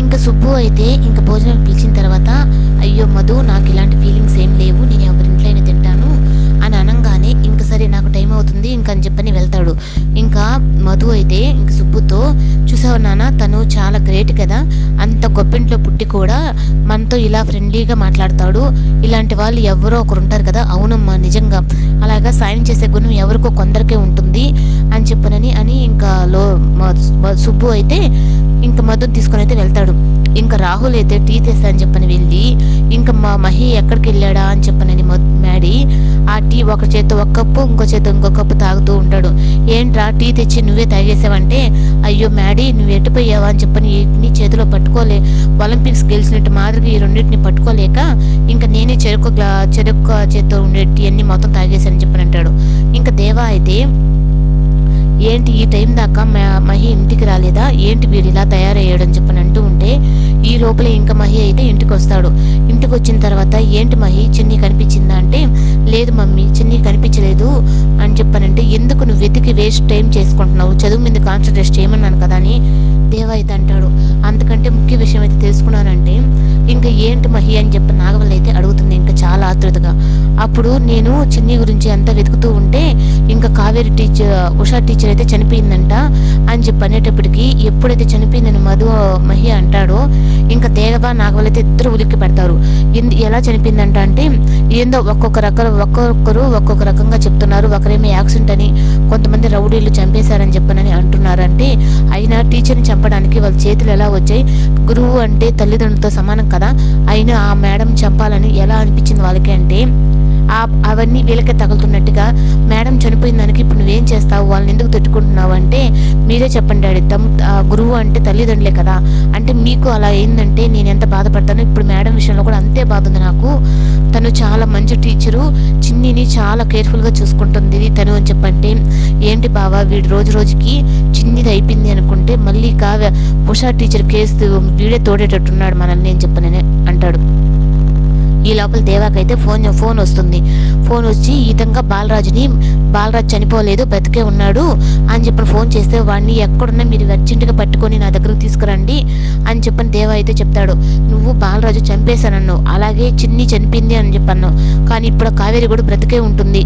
ఇంకా సుబ్బు అయితే ఇంకా భోజనం పిలిచిన తర్వాత అయ్యో మధు నాకు ఇలాంటి ఫీలింగ్స్ ఏం లేవు నేను ఎవరింట్లో అయినా తింటాను అని అనగానే ఇంక సరే నాకు టైం అవుతుంది ఇంక అని చెప్పని వెళ్తాడు. ఇంకా మధు అయితే ఇంక సుబ్బుతో చూసావు నాన్న తను చాలా గ్రేట్ కదా అంత గొప్పింట్లో పుట్టి కూడా మనతో ఇలా ఫ్రెండ్లీగా మాట్లాడతాడు. ఇలాంటి వాళ్ళు ఎవరో ఒకరు ఉంటారు కదా అవునమ్మా నిజంగా. అలాగా సాయం చేసే గుణం ఎవరికో కొందరికే ఉంటుంది అని చెప్పనని అని ఇంకా లో సుబ్బు అయితే ఇంకా మధు తీసుకొని అయితే వెళ్తాడు. ఇంకా రాహుల్ అయితే టీ తెస్తా అని చెప్పని వెళ్ళి ఇంకా మా మహి ఎక్కడికి వెళ్ళాడా అని చెప్పనని మొ- మ్యాడీ ఆ టీ ఒక చేత ఒక కప్పు ఇంకో చేత ఇంకో కప్పు తాగుతూ ఉంటాడు. ఏంట్రా టీ తెచ్చి నువ్వే తాగేసావంటే అయ్యో మ్యాడీ నువ్వు ఎట్టుపోయావా అని చెప్పని నీ చేతిలో పట్టుకోలే. ఒలింపిక్స్ గెలిచినట్టు మాదిరిగా ఈ రెండింటిని పట్టుకోలేక ఇంకా నేనే చెరుకు గ్లా చెరుకు చేత్తో ఉండే టీ అన్ని మొత్తం తాగేశానని చెప్పని అంటాడు. ఇంకా దేవా అయితే ఏంటి ఈ టైం దాకా మహి ఇంటికి రాలేదా? ఏంటి వీడు ఇలా తయారయ్యాడని చెప్పని అంటూ ఉంటే ఈ లోపలే ఇంకా మహి అయితే ఇంటికి వస్తాడు ఇంటికి వచ్చిన తర్వాత ఏంటి మహి చిన్ని కనిపించిందా అంటే లేదు మమ్మీ చిన్ని కనిపించలేదు అని చెప్పనంటే ఎందుకు నువ్వు వెతికి వేస్ట్ టైం చేసుకుంటున్నావు? చదువు మీద కాన్సన్ట్రేట్ చేయమన్నాను కదా అని దేవ అయితే అంటాడు. అందుకంటే ముఖ్య విషయం అయితే తెలుసుకున్నానంటే ఇంకా ఏంటి మహి అని చెప్పి నాగవల్లి అయితే అడుగుతుంది. చాలా ఆతృతగా అప్పుడు నేను చిన్ని గురించి అంతా వెతుకుతూ ఉంటే ఇంకా కావేరి టీచర్ ఉషా టీచర్ అయితే చనిపోయిందంట అని చెప్పి అనేటప్పటికి ఎప్పుడైతే చనిపోయిందని మధు మహి అంటాడో ఇంకా దేవా నాగవల్లి అయితే ఇద్దరు ఉలిక్కి పెడతారు. ఎందు ఎలా చనిపోయిందంట అంటే ఏందో ఒక్కొక్క రకాల ఒక్కొక్కరు ఒక్కొక్క రకంగా చెప్తున్నారు. ఒకరేమో యాక్సిడెంట్ అని కొంతమంది రౌడీలు చంపేశారని చెప్పనని అంటున్నారంటే అయినా టీచర్ని చంపడానికి వాళ్ళ చేతులు ఎలా వచ్చాయి? గురువు అంటే తల్లిదండ్రులతో సమానం కదా? అయినా ఆ మేడం చంపాలని ఎలా అనిపించింది? వచ్చింది వాళ్ళకి అంటే ఆ అవన్నీ వీళ్ళకి తగులుతున్నట్టుగా మేడం చనిపోయిన దానికి ఇప్పుడు నువ్వేం చేస్తావు? వాళ్ళని ఎందుకు తిట్టుకుంటున్నావు? అంటే మీరే చెప్పండి డాడీ తమ్ గురువు అంటే తల్లిదండ్రులే కదా. అంటే మీకు అలా ఏందంటే నేను ఎంత బాధపడతానో ఇప్పుడు మేడం విషయంలో కూడా అంతే బాధ ఉంది నాకు. తను చాలా మంచి టీచరు. చిన్నిని చాలా కేర్ఫుల్గా చూసుకుంటుంది. తను అని చెప్పంటే ఏంటి బావా వీడు రోజు రోజుకి చిన్నిది అయిపోయింది అనుకుంటే మళ్ళీ కావ్య ఉషా టీచర్ కేసు వీడే తోడేటట్టున్నాడు మనల్ని అని చెప్పనని అంటాడు. ఈ లోపల దేవాకైతే ఫోన్ ఫోన్ వస్తుంది. ఫోన్ వచ్చి ఈ విధంగా బాలరాజుని బాలరాజు చనిపోలేదు బతికే ఉన్నాడు అని చెప్పని ఫోన్ చేస్తే వాడిని ఎక్కడున్నా మీరు అర్జెంటుగా పట్టుకొని నా దగ్గరకు తీసుకురండి అని చెప్పని దేవ అయితే చెప్తాడు. నువ్వు బాలరాజు చంపేశానన్నావు. అలాగే చిన్ని చనిపోయింది అని చెప్పన్నావు. కానీ ఇప్పుడు కావేరి కూడా బ్రతికే ఉంటుంది.